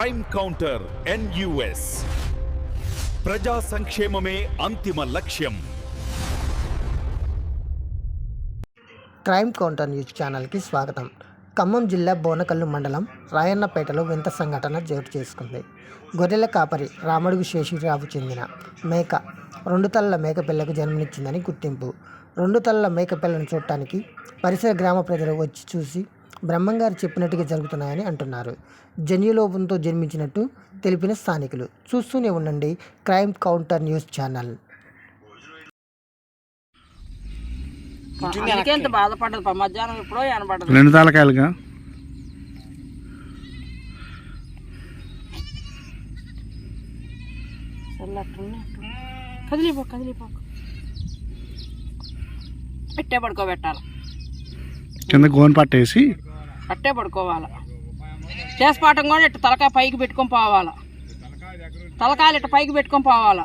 Crime counter NUS ప్రజా సంక్షేమమే అంతిమ లక్ష్యం. క్రైమ్ కౌంటర్ న్యూస్ ఛానల్కి స్వాగతం. ఖమ్మం జిల్లా బోనకల్లు మండలం రాయన్నపేటలో వింత సంఘటన చోటు చేసుకుంది. గొర్రెల కాపరి రామడుగు శేషిరావు చెందిన మేక రెండు తలల మేకపిల్లకు జన్మనిచ్చిందని గుర్తింపు. రెండు తలల మేకపిల్లను చూడటానికి పరిసర గ్రామ ప్రజలు వచ్చి చూసి బ్రహ్మంగారు చెప్పినట్టుగా జరుగుతున్నాయని అంటున్నారు. జన్యులోపంతో జన్మించినట్టు తెలిపిన స్థానికులు. చూస్తూనే ఉండండి క్రైమ్ కౌంటర్ న్యూస్ ఛానల్. ఎంత బాధపడ్డది. మధ్యాహ్నం ఎప్పుడో రెండు తలకాయలుగా కదిలిపో కదిలిపో. పెట్టే పడుకోబెట్టాలి. కింద గోన్ పట్టేసి అట్టే పడుకోవాలి. చేసిపాటం కూడా ఇట్ట తలకాయ పైకి పెట్టుకొని పోవాలా. తలకాయలు ఇట్ట పైకి పెట్టుకొని పోవాలా.